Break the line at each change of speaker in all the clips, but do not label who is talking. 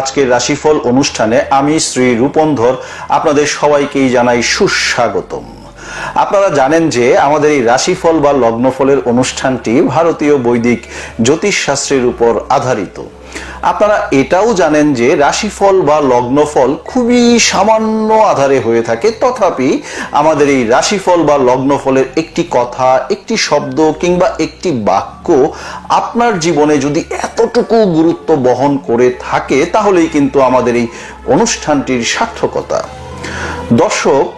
আজকের রাশিফল অনুষ্ঠানে আমি শ্রী রূপন্ধর আপনাদের সবাইকেই জানাই সুস্বাগতম। আপনারা জানেন যে আমাদের এই রাশিফল বা লগ্নফলের অনুষ্ঠানটি ভারতীয় বৈদিক জ্যোতিষশাস্ত্রের উপর আধারিত। আপনারা এটাও জানেন যে রাশিফল বা লগ্নফল খুবই সামান্য আধারে হয়ে থাকে। তথাপি আমাদের এই রাশিফল বা লগ্নফলের একটি কথা, একটি শব্দ কিংবা একটি বাক্য আপনার জীবনে যদি এতটুকু গুরুত্ব বহন করে থাকে, তাহলেই কিন্তু আমাদের এই অনুষ্ঠানটির সার্থকতা। দর্শক,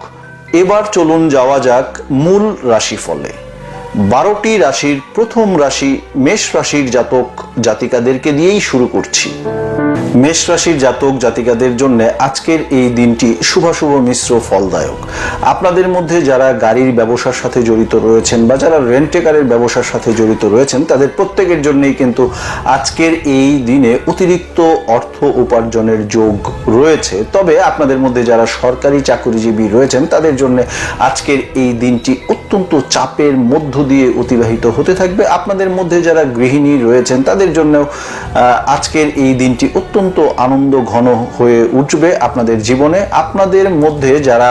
এবার চলুন যাওয়া যাক মূল রাশিফলে। বারোটি রাশির প্রথম রাশি মেষ রাশির জাতক জাতিকাদেরকে দিয়েই শুরু করছি। মেষ রাশির জাতক জাতিকাদের জন্য আজকের এই দিনটি শুভাশুভ মিশ্র, ফলদায়ক। আপনাদের মধ্যে যারা গাড়ির ব্যবসার সাথে জড়িত রয়েছেন বা যারা রেন্টেকারের ব্যবসার সাথে জড়িত রয়েছেন, তাদের প্রত্যেকের জন্যই কিন্তু আজকের এই দিনে অতিরিক্ত অর্থ উপার্জনের যোগ রয়েছে। তবে আপনাদের মধ্যে যারা সরকারি চাকরিজীবী রয়েছেন, তাদের জন্য আজকের এই দিনটি অত্যন্ত চাপের মধ্য দিয়ে অতিবাহিত হতে থাকবে। আপনাদের মধ্যে যারা গৃহিণী রয়েছেন, তাদের জন্য আজকের এই দিনটি অত্যন্ত আনন্দ ঘন হয়ে উঠবে আপনাদের জীবনে। আপনাদের মধ্যে যারা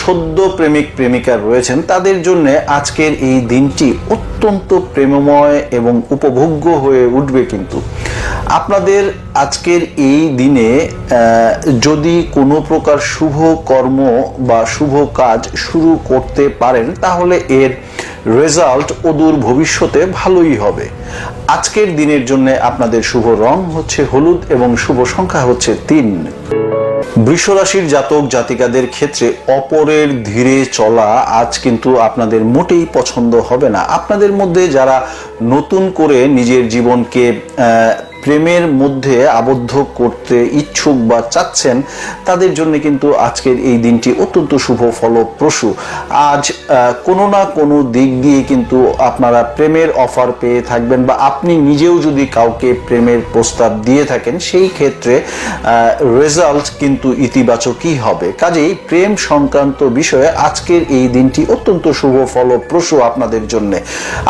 সদ্য প্রেমিক প্রেমিকা রয়েছেন, তাদের জন্য আজকের এই দিনটি অত্যন্ত প্রেমময় এবং উপভোগ্য হয়ে উঠবে কিন্তু। আপনাদের আজকের এই দিনে যদি কোনো প্রকার শুভ কর্ম বা শুভ কাজ শুরু করতে পারেন, তাহলে এর রেজাল্ট অদূর ভবিষ্যতে ভালোই হবে। আজকের দিনের জন্য আপনাদের শুভ রং হচ্ছে হলুদ এবং শুভ সংখ্যা হচ্ছে তিন। বৃষরাশির জাতক জাতিকাদের ক্ষেত্রে অপরের ধীরে চলা আজ কিন্তু আপনাদের মোটেই পছন্দ হবে না। আপনাদের মধ্যে যারা নতুন করে নিজের জীবনকে প্রেমের মধ্যে আবদ্ধ করতে ইচ্ছুক বা চাচ্ছেন, তাদের জন্য কিন্তু আজকের এই দিনটি অত্যন্ত শুভ ফলপ্রসূ। আজ কোনো না কোনো দিক দিয়ে কিন্তু আপনারা প্রেমের অফার পেয়ে থাকবেন বা আপনি নিজেও যদি কাউকে প্রেমের প্রস্তাব দিয়ে থাকেন, সেই ক্ষেত্রে রেজাল্ট কিন্তু ইতিবাচকই হবে। কাজেই প্রেম সংক্রান্ত বিষয়ে আজকের এই দিনটি অত্যন্ত শুভ ফলপ্রসূ আপনাদের জন্য।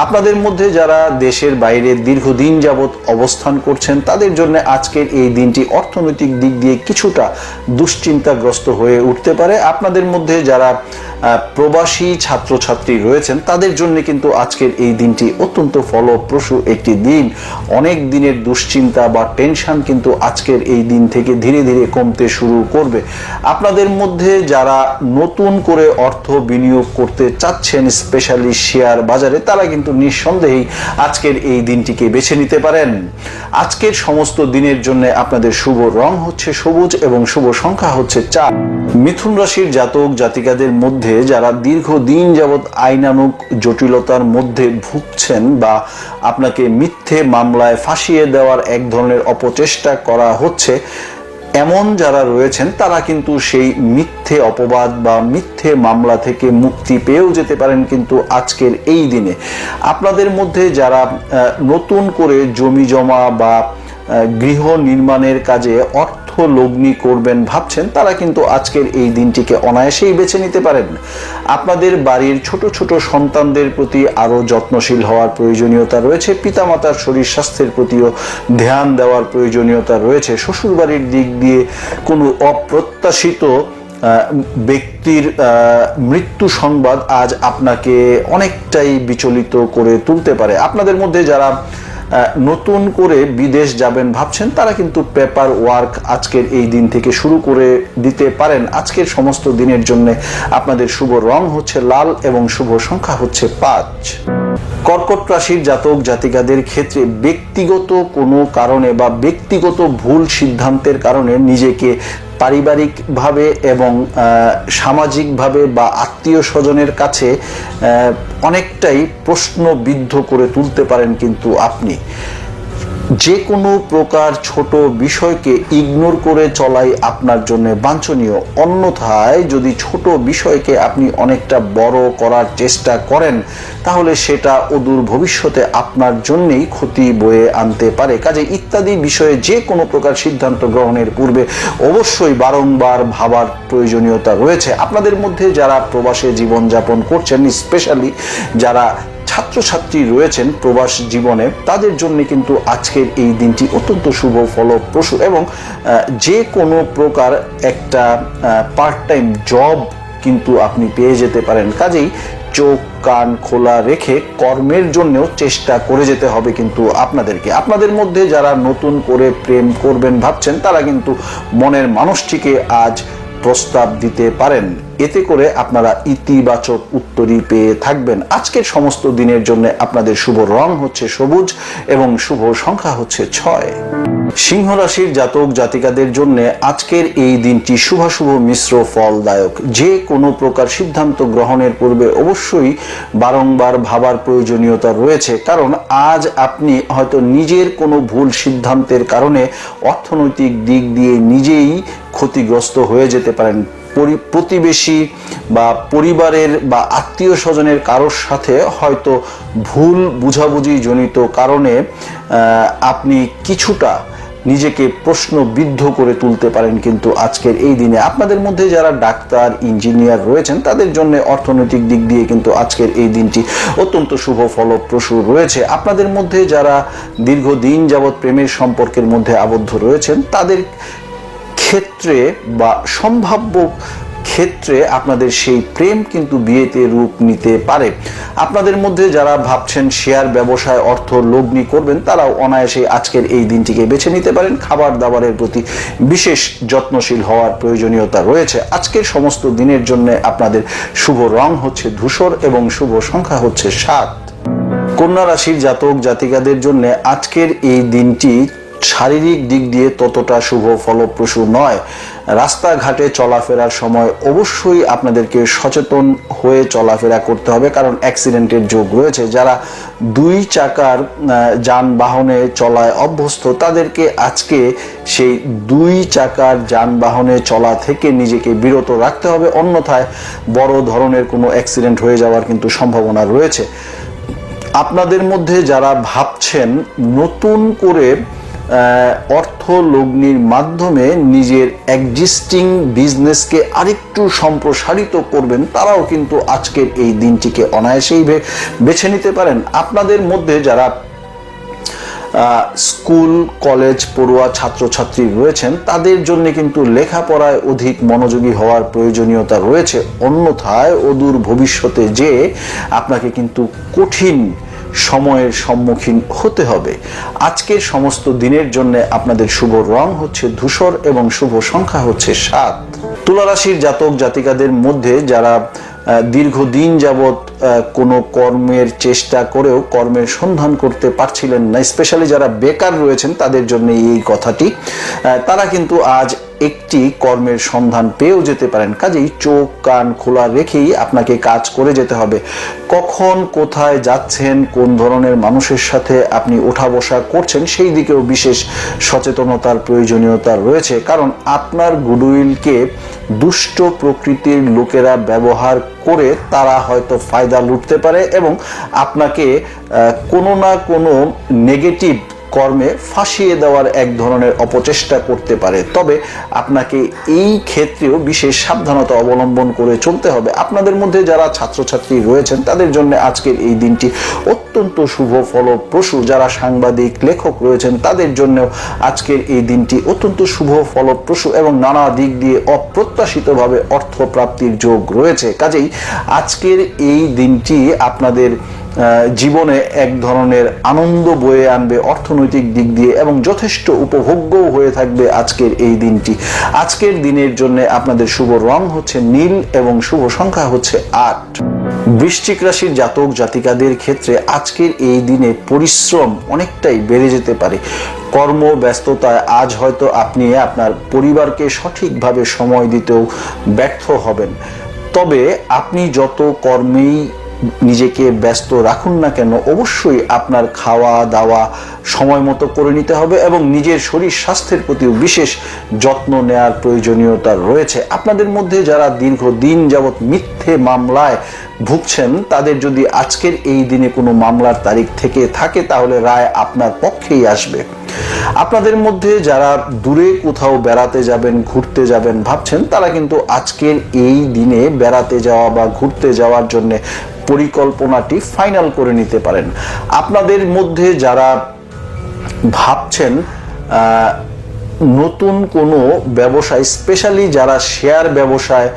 আপনাদের মধ্যে যারা দেশের বাইরে দীর্ঘদিন যাবৎ অবস্থান করছেন, তাদের জন্য আজকের এই দিনটি অর্থনৈতিক দিক দিয়ে কিছুটা দুশ্চিন্তাগ্রস্ত হয়ে উঠতে পারে। আপনাদের মধ্যে যারা প্রবাসী ছাত্রছাত্রী রয়েছেন, তাদের জন্য কিন্তু আজকের এই দিনটি অত্যন্ত ফলপ্রসূ একটি দিন। অনেক দিনের দুশ্চিন্তা বা টেনশন কিন্তু আজকের এই দিন থেকে ধীরে ধীরে কমতে শুরু করবে। আপনাদের মধ্যে যারা নতুন করে অর্থ বিনিয়োগ করতে চাচ্ছেন, স্পেশালি শেয়ার বাজারে, তারা কিন্তু নিঃসন্দেহেই আজকের এই দিনটিকে বেছে নিতে পারেন। আজকের সমস্ত দিনের জন্য আপনাদের শুভ রং হচ্ছে সবুজ এবং শুভ সংখ্যা হচ্ছে চার। মিথুন রাশির জাতক, জাতিকাদের মধ্যে যারা দীর্ঘ দিন যাবৎ আইনানুক জটিলতার মধ্যে ভুগছেন বা আপনাকে মিথ্যে মামলায় ফাঁসিয়ে দেওয়ার এক ধরনের অপচেষ্টা করা হচ্ছে এমন যারা রয়েছেন, তারা কিন্তু সেই মিথ্যে অপবাদ বা মিথ্যে মামলা থেকে মুক্তি পেয়েও যেতে পারেন কিন্তু আজকের এই দিনে। আপনাদের মধ্যে যারা নতুন করে জমি জমা বা গৃহ নির্মাণের কাজে অর্থ লগ্নি করবেন ভাবছেন, তারা কিন্তু আজকের এই দিনটিকে অনায়াসেই বেছে নিতে পারেন। আপনাদের বাড়ির ছোট ছোট সন্তানদের প্রতি আরও যত্নশীল হওয়ার প্রয়োজনীয়তা রয়েছে, পিতামাতার শরীর স্বাস্থ্যের প্রতিও ধ্যান দেওয়ার প্রয়োজনীয়তা রয়েছে। শ্বশুরবাড়ির দিক দিয়ে কোনো অপ্রত্যাশিত ব্যক্তির মৃত্যু সংবাদ আজ আপনাকে অনেকটাই বিচলিত করে তুলতে পারে। আপনাদের মধ্যে যারা নতুন করে বিদেশ যাবেন ভাবছেন, তারা কিন্তু পেপার ওয়ার্ক আজকের এই দিন থেকে শুরু করে দিতে পারেন। আজকের সমস্ত দিনের জন্য আপনাদের শুভ রং হচ্ছে লাল এবং শুভ সংখ্যা হচ্ছে পাঁচ। কর্কট রাশির জাতক জাতিকাদের ক্ষেত্রে ব্যক্তিগত কোনো কারণে বা ব্যক্তিগত ভুল সিদ্ধান্তের কারণে নিজেকে পারিবারিকভাবে এবং সামাজিকভাবে বা আত্মীয় স্বজনের কাছে অনেকটাই প্রশ্নবিদ্ধ করে তুলতে পারেন কিন্তু আপনি। যে কোনো প্রকার ছোট বিষয়কে ইগনোর করে চলাই আপনার জন্য বাঞ্ছনীয়। অন্যথায় যদি ছোট বিষয়কে আপনি অনেকটা বড় করার চেষ্টা করেন, তাহলে সেটা অদূর ভবিষ্যতে আপনার জন্যেই ক্ষতি বয়ে আনতে পারে। কাজে ইত্যাদি বিষয়ে যে কোনো প্রকার সিদ্ধান্ত গ্রহণের পূর্বে অবশ্যই বারংবার ভাবার প্রয়োজনীয়তা রয়েছে। আপনাদের মধ্যে যারা প্রবাসে জীবনযাপন করছেন স্পেশালি যারা ছাত্রছাত্রী রয়েছেন প্রবাস জীবনে, তাদের জন্য কিন্তু আজকের এই দিনটি অত্যন্ত শুভ, ফলপ্রসূ এবং যে কোনো প্রকার একটা পার্ট টাইম জব কিন্তু আপনি পেয়ে যেতে পারেন। কাজেই চোখ, কান খোলা রেখে কর্মের জন্যও চেষ্টা করে যেতে হবে কিন্তু আপনাদেরকে। আপনাদের মধ্যে যারা নতুন করে প্রেম করবেন ভাবছেন, তারা কিন্তু মনের মানুষটিকে আজ প্রস্তাব দিতে পারেন। এতে করে আপনারা ইতিবাচক উত্তরই পেয়ে থাকবেন। আজকের সমস্ত দিনের জন্য আপনাদের শুভ রং হচ্ছে সবুজ এবং শুভ সংখ্যা হচ্ছে ছয়। সিংহ রাশির জাতক জাতিকাদের জন্য আজকের এই দিনটি শুভাশুভ মিশ্র ফলদায়ক। যে কোনো প্রকার সিদ্ধান্ত গ্রহণের পূর্বে অবশ্যই বারংবার ভাবার প্রয়োজনীয়তা রয়েছে। কারণ আজ আপনি হয়তো নিজের কোনো ভুল সিদ্ধান্তের কারণে অর্থনৈতিক দিক দিয়ে নিজেই ক্ষতিগ্রস্ত হয়ে যেতে পারেন। পরি- প্রতিবেশী বা পরিবারের বা আত্মীয় স্বজনের কারোর সাথে হয়তো ভুল বুঝাবুঝি জনিত কারণে আপনি কিছুটা নিজেকে প্রশ্নবিদ্ধ করে তুলতে পারেন কিন্তু আজকের এই দিনে। আপনাদের মধ্যে যারা ডাক্তার, ইঞ্জিনিয়ার রয়েছেন, তাদের জন্য অর্থনৈতিক দিক দিয়ে কিন্তু আজকের এই দিনটি অত্যন্ত শুভ ফলপ্রসূ রয়েছে। আপনাদের মধ্যে যারা দীর্ঘদিন যাবৎ প্রেমের সম্পর্কের মধ্যে আবদ্ধ রয়েছেন, তাদের ক্ষেত্রে বা সম্ভাব্য ক্ষেত্রে আপনাদের সেই প্রেম কিন্তু বিয়েতে রূপ নিতে পারে। আপনাদের মধ্যে যারা ভাবছেন শেয়ার ব্যবসায় অর্থ লগ্নি করবেন, তারাও অনায়াসে আজকের এই দিনটিকে বেছে নিতে পারেন। খাবার দাবারের প্রতি বিশেষ যত্নশীল হওয়ার প্রয়োজনীয়তা রয়েছে। আজকের সমস্ত দিনের জন্য আপনাদের শুভ রং হচ্ছে ধূসর এবং শুভ সংখ্যা হচ্ছে সাত। কন্যা রাশির জাতক জাতিকাদের জন্য আজকের এই দিনটি শারীরিক দিক দিয়ে ততটা শুভ, ফলপ্রসূ নয়। রাস্তাঘাটে চলাফেরার সময় অবশ্যই আপনাদেরকে সচেতন হয়ে চলাফেরা করতে হবে, কারণ অ্যাক্সিডেন্টের যোগ রয়েছে। যারা দুই চাকার যানবাহনে চলায় অভ্যস্ত, তাদেরকে আজকে সেই দুই চাকার যানবাহনে চলা থেকে নিজেকে বিরত রাখতে হবে। অন্যথায় বড় ধরনের কোনো অ্যাক্সিডেন্ট হয়ে যাওয়ার কিন্তু সম্ভাবনা রয়েছে। আপনাদের মধ্যে যারা ভাবছেন নতুন করে অর্থ লগ্নির মাধ্যমে নিজের এক্সিস্টিং বিজনেসকে আরেকটু সম্প্রসারিত করবেন, তারাও কিন্তু আজকের এই দিনটিকে অনায়াসেই বেছে নিতে পারেন। আপনাদের মধ্যে যারা স্কুল, কলেজ, পড়ুয়া ছাত্রছাত্রী রয়েছেন, তাদের জন্য কিন্তু লেখাপড়ায় অধিক মনোযোগী হওয়ার প্রয়োজনীয়তা রয়েছে। অন্যথায় অদূর ভবিষ্যতে যে আপনাকে কিন্তু কঠিন সময়ের সম্মুখীন হতে হবে। আজকের সমস্ত দিনের জন্য আপনাদের শুভ রং হচ্ছে ধূসর এবং শুভ সংখ্যা হচ্ছে সাত। তুলা রাশির জাতক জাতিকাদের মধ্যে যারা দীর্ঘদিন যাবৎ কোনো কর্মের চেষ্টা করেও কর্মের সন্ধান করতে পারছিলেন না, স্পেশালি যারা বেকার রয়েছেন তাদের জন্য এই কথাটি। তারা কিন্তু আজ একটি কর্মের সন্ধান পেয়েও যেতে পারেন। কাজেই চোখ, কান খোলা রেখেই আপনাকে কাজ করে যেতে হবে। কখন কোথায় যাচ্ছেন, কোন ধরনের মানুষের সাথে আপনি ওঠা বসা করছেন, সেই দিকেও বিশেষ সচেতনতার প্রয়োজনীয়তা রয়েছে। কারণ আপনার গুডউইলকে দুষ্ট প্রকৃতির লোকেরা ব্যবহার করে তারা হয়তো ফায়দা লুটতে পারে এবং আপনাকে কোনো না কোনো নেগেটিভ কর্মে ফাঁসিয়ে দেওয়ার এক ধরনের অপচেষ্টা করতে পারে। তবে আপনাকে এই ক্ষেত্রেও বিশেষ সাবধানতা অবলম্বন করে চলতে হবে। আপনাদের মধ্যে যারা ছাত্রছাত্রী রয়েছেন, তাদের জন্য আজকের এই দিনটি অত্যন্ত শুভ ফলপ্রসূ যারা সাংবাদিক, লেখক রয়েছেন, তাদের জন্য আজকের এই দিনটি অত্যন্ত শুভ, ফলপ্রসূ এবং নানা দিক দিয়ে অপ্রত্যাশিতভাবে অর্থ প্রাপ্তির যোগ রয়েছে। কাজেই আজকের এই দিনটি আপনাদের জীবনে এক ধরনের আনন্দ বয়ে আনবে অর্থনৈতিক দিক দিয়ে এবং যথেষ্ট উপভোগ্যও হয়ে থাকবে আজকের এই দিনটি। আজকের দিনের জন্য আপনাদের শুভ রং হচ্ছে নীল এবং শুভ সংখ্যা হচ্ছে আট। বৃশ্চিক রাশির জাতক জাতিকাদের ক্ষেত্রে আজকের এই দিনে পরিশ্রম অনেকটাই বেড়ে যেতে পারে। কর্ম, ব্যস্ততায় আজ হয়তো আপনি আপনার পরিবারকে সঠিকভাবে সময় দিতেও ব্যর্থ হবেন। তবে আপনি যত কর্মেই নিজেকে ব্যস্ত রাখুন না কেন, অবশ্যই আপনার খাওয়া দাওয়া সময় মতো করে নিতে হবে এবং নিজের শরীর স্বাস্থ্যের প্রতিও বিশেষ যত্ন নেওয়ার প্রয়োজনীয়তা রয়েছে। আপনাদের মধ্যে যারা দীর্ঘদিন যাবৎ মিথ্যে মামলায় ভুগছেন, তাদের যদি আজকের এই দিনে কোনো মামলার তারিখ থেকে থাকে, তাহলে রায় আপনার পক্ষেই আসবে। আপনাদের মধ্যে যারা দূরে কোথাও বেড়াতে যাবেন, ঘুরতে যাবেন ভাবছেন, তারা কিন্তু আজকের এই দিনে বেড়াতে যাওয়া বা ঘুরতে যাওয়ার জন্য পরিকল্পনাটি ফাইনাল করে নিতে পারেন। আপনাদের মধ্যে যারা ভাবছেন নতুন কোনো ব্যবসায় স্পেশালি যারা শেয়ার ব্যবসায়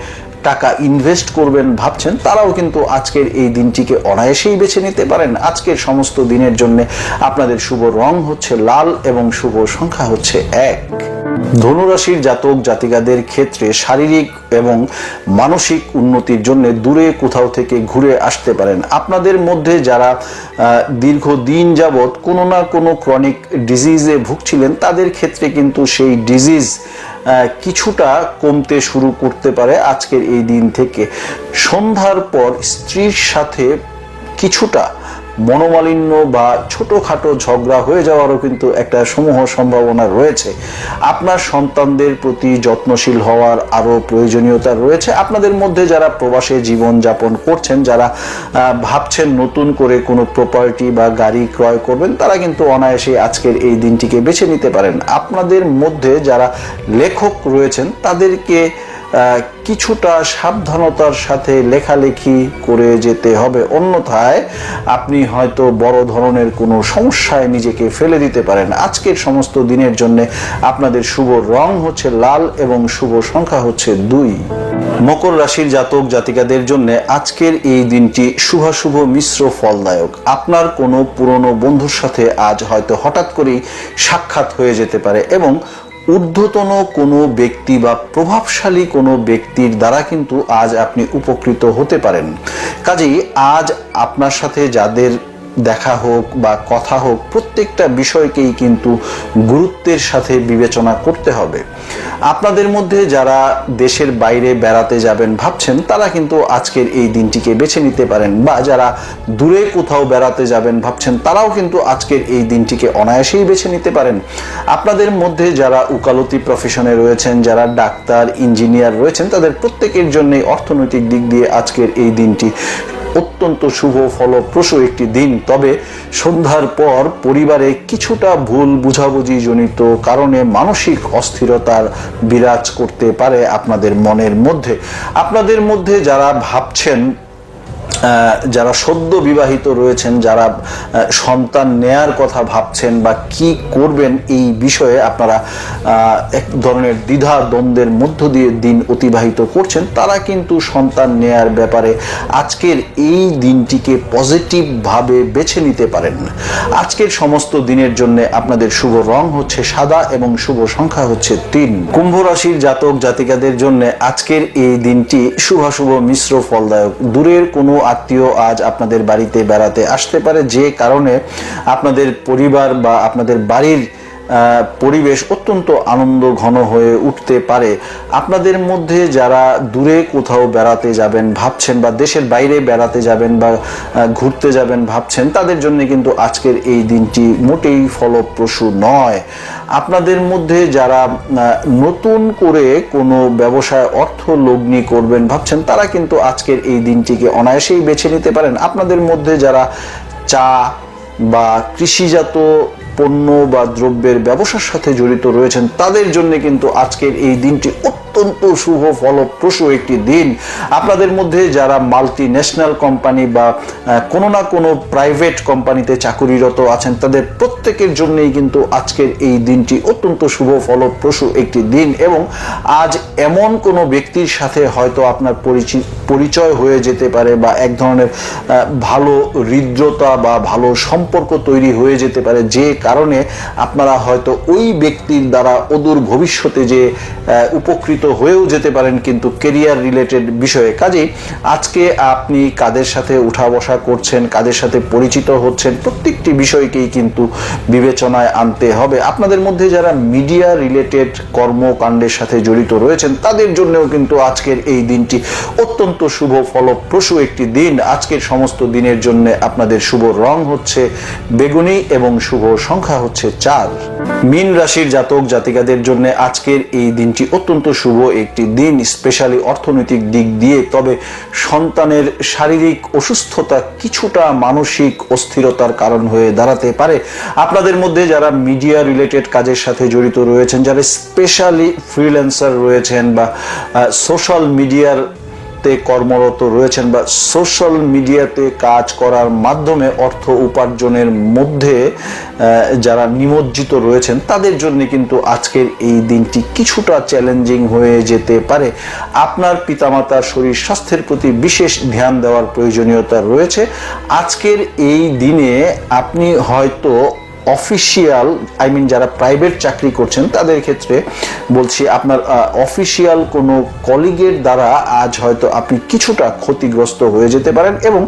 টাকা ইনভেস্ট করবেন ভাবছেন তারাও কিন্তু আজকের এই দিনটিকে অনায়াসেই বেছে নিতে পারেন। আজকের সমস্ত দিনের জন্য আপনাদের শুভ রং হচ্ছে লাল এবং শুভ সংখ্যা হচ্ছে এক। ধনুরাশির জাতক জাতিকাদের ক্ষেত্রে শারীরিক এবং মানসিক উন্নতির জন্য দূরে কোথাও থেকে ঘুরে আসতে পারেন। আপনাদের মধ্যে যারা আহ, দীর্ঘদিন যাবৎ কোনো না কোনো ক্রনিক ডিজিজে ভুগছিলেন তাদের ক্ষেত্রে কিন্তু সেই ডিজিজ কিছুটা কমতে শুরু করতে পারে আজকের এই দিন থেকে। সন্ধ্যার পর স্ত্রীর সাথে কিছুটা মনোমালিন্য বা ছোটোখাটো ঝগড়া হয়ে যাওয়ারও কিন্তু একটা সমূহ সম্ভাবনা রয়েছে। আপনার সন্তানদের প্রতি যত্নশীল হওয়ার আরও প্রয়োজনীয়তা রয়েছে। আপনাদের মধ্যে যারা প্রবাসে জীবন যাপন করছেন, যারা ভাবছেন নতুন করে কোনো প্রপার্টি বা গাড়ি ক্রয় করবেন, তারা কিন্তু অনায়াসে আজকের এই দিনটিকে বেছে নিতে পারেন। আপনাদের মধ্যে যারা লেখক রয়েছেন, তাদেরকে কিছুটা সাবধানতার সাথে লেখালেখি করে যেতে হবে। অন্যথায় আপনি হয়তো বড় ধরনের কোনো সমস্যায় নিজেকে ফেলে দিতে পারেন। আজকের সমস্ত দিনের জন্য আপনাদের শুভ রং হচ্ছে লাল এবং শুভ সংখ্যা হচ্ছে দুই। মকর রাশির জাতক জাতিকাদের জন্য আজকের এই দিনটি শুভাশুভ মিশ্র ফলদায়ক। আপনার কোনো পুরনো বন্ধুর সাথে আজ হয়তো হঠাৎ করেই সাক্ষাৎ হয়ে যেতে পারে এবং ঊর্ধ্বতন কোনো ব্যক্তি বা প্রভাবশালী কোনো ব্যক্তির দ্বারা কিন্তু আজ আপনি উপকৃত হতে পারেন। কাজেই আজ আপনার সাথে যাদের দেখা হোক বা কথা হোক, প্রত্যেকটা বিষয়কেই কিন্তু গুরুত্বের সাথে বিবেচনা করতে হবে। আপনাদের মধ্যে যারা দেশের বাইরে বেড়াতে যাবেন ভাবছেন, তারা কিন্তু আজকের এই দিনটিকে বেছে নিতে পারেন বা যারা দূরে কোথাও বেড়াতে যাবেন ভাবছেন, তারাও কিন্তু আজকের এই দিনটিকে অনায়াসেই বেছে নিতে পারেন। আপনাদের মধ্যে যারা উকালতি প্রফেশনে রয়েছেন, যারা ডাক্তার ইঞ্জিনিয়ার রয়েছেন, তাদের প্রত্যেকের জন্যই অর্থনৈতিক দিক দিয়ে আজকের এই দিনটি অত্যন্ত শুভ ফলপ্রসূ একটি দিন। তবে সন্ধ্যার পর পরিবারে কিছুটা ভুল বুঝাবুঝি জনিত কারণে মানসিক অস্থিরতার বিরাজ করতে পারে আপনাদের মনের মধ্যে। আপনাদের মধ্যে যারা ভাবছেন যারা সদ্য বিবাহিত রয়েছেন, যারা সন্তান নেয়ার কথা ভাবছেন বা কি করবেন এই বিষয়ে আপনারা এক ধরনের দ্বিধা দ্বন্দ্বের মধ্য দিয়ে দিন অতিবাহিত করছেন, তারা কিন্তু সন্তান নেয়ার ব্যাপারে আজকের এই দিনটিকে পজিটিভভাবে বেছে নিতে পারেন। আজকের সমস্ত দিনের জন্য আপনাদের শুভ রং হচ্ছে সাদা এবং শুভ সংখ্যা হচ্ছে তিন। কুম্ভ রাশির জাতক জাতিকাদের জন্য আজকের এই দিনটি শুভাশুভ মিশ্র ফলদায়ক। দূরের কোনো আত্মীয় আজ আপনাদের বাড়িতে বেড়াতে আসতে পারে যে কারণে আপনাদের পরিবার বা আপনাদের বাড়ির পরিবেশ অত্যন্ত আনন্দ ঘন হয়ে উঠতে পারে। আপনাদের মধ্যে যারা দূরে কোথাও বেড়াতে যাবেন, ভাবছেন বা দেশের বাইরে বেড়াতে যাবেন বা ঘুরতে যাবেন ভাবছেন, তাদের জন্য কিন্তু আজকের এই দিনটি মোটেই ফলপ্রসূ নয়। আপনাদের মধ্যে যারা নতুন করে কোনো ব্যবসায় অর্থ লগ্নি করবেন ভাবছেন, তারা কিন্তু আজকের এই দিনটিকে অনায়াসেই বেছে নিতে পারেন। আপনাদের মধ্যে যারা চা বা কৃষিজাত পণ্য বা দ্রব্যের ব্যবসার সাথে জড়িত রয়েছেন, তাদের জন্য কিন্তু আজকের এই দিনটি অত্যন্ত শুভ, ফলপ্রসূ একটি দিন। আপনাদের মধ্যে যারা মাল্টি ন্যাশনাল কোম্পানি বা কোনো না কোনো প্রাইভেট কোম্পানিতে চাকুরিরত আছেন, তাদের প্রত্যেকের জন্যই কিন্তু আজকের এই দিনটি অত্যন্ত শুভ, ফলপ্রসূ একটি দিন এবং আজ এমন কোনো ব্যক্তির সাথে হয়তো আপনার পরিচি- পরিচয় হয়ে যেতে পারে বা এক ধরনের ভালো হৃদ্রতা বা ভালো সম্পর্ক তৈরি হয়ে যেতে পারে, যে কারণে আপনারা হয়তো ওই ব্যক্তির দ্বারা অদূর ভবিষ্যতে যে উপকৃত হয়েও যেতে পারেন কিন্তু কেরিয়ার রিলেটেড বিষয়ে। কাজেই আজকে আপনি কাদের সাথে উঠা বসা করছেন, কাদের সাথে পরিচিত হচ্ছেন, প্রত্যেকটি বিষয়কেই কিন্তু বিবেচনায় আনতে হবে। আপনাদের মধ্যে যারা মিডিয়া রিলেটেড কর্মকাণ্ডের সাথে জড়িত রয়েছেন, তাদের জন্যও কিন্তু আজকের এই দিনটি অত্যন্ত শুভ ফলপ্রসূ একটি দিন। আজকের সমস্ত দিনের জন্য আপনাদের শুভ রং হচ্ছে বেগুনি এবং শুভ সংখ্যা হচ্ছে চার। মীন রাশির জাতক জাতিকাদের জন্য আজকের এই দিনটি অত্যন্ত শুভ একটি দিন, স্পেশালি অর্থনৈতিক দিক দিয়ে। তবে সন্তানের শারীরিক অসুস্থতা কিছুটা মানসিক অস্থিরতার কারণ হয়ে দাঁড়াতে পারে। আপনাদের মধ্যে যারা মিডিয়া রিলেটেড কাজের সাথে জড়িত রয়েছেন, যারা স্পেশালি ফ্রিল্যান্সার রয়েছেন বা সোশ্যাল মিডিয়ার জগতে কর্মরত রয়েছেন বা সোশ্যাল মিডিয়াতে কাজ করার মাধ্যমে অর্থ উপার্জনের মধ্যে যারা নিমজ্জিত রয়েছেন, তাদের জন্য কিন্তু আজকের এই দিনটি কিছুটা চ্যালেঞ্জিং হয়ে যেতে পারে। আপনার পিতামাতার শরীর স্বাস্থ্যের প্রতি বিশেষ ধ্যান দেওয়ার প্রয়োজনীয়তা রয়েছে। আজকের এই দিনে আপনি হয়তো অফিসিয়াল আই মিন যারা প্রাইভেট চাকরি করছেন, তাদের ক্ষেত্রে বলছি আপনার অফিসিয়াল কোনো কলিগের দ্বারা আজ হয়তো আপনি কিছুটা ক্ষতিগ্রস্ত হয়ে যেতে পারেন এবং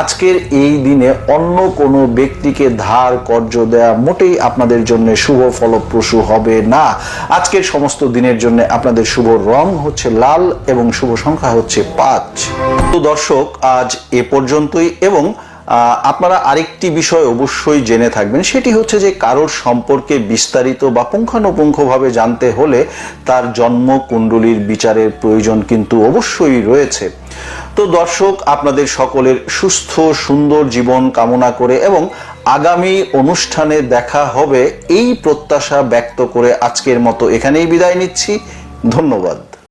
আজকের এই দিনে অন্য কোনো ব্যক্তিকে ধার কর্য দেওয়া মোটেই আপনাদের জন্য শুভ, ফলপ্রসূ হবে না। আজকের সমস্ত দিনের জন্য আপনাদের শুভ রং হচ্ছে লাল এবং শুভ সংখ্যা হচ্ছে পাঁচ। তো দর্শক, আজ এ পর্যন্তই এবং আপনারা আরেকটি বিষয় অবশ্যই জেনে থাকবেন, সেটি হচ্ছে যে কারোর সম্পর্কে বিস্তারিত বা পুঙ্খানুপুঙ্খভাবে জানতে হলে তার জন্ম কুণ্ডলীর বিচারের প্রয়োজন কিন্তু অবশ্যই রয়েছে। তো দর্শক, আপনাদের সকলের সুস্থ, সুন্দর জীবন কামনা করে এবং আগামী অনুষ্ঠানে দেখা হবে এই প্রত্যাশা ব্যক্ত করে আজকের মতো এখানেই বিদায় নিচ্ছি। ধন্যবাদ।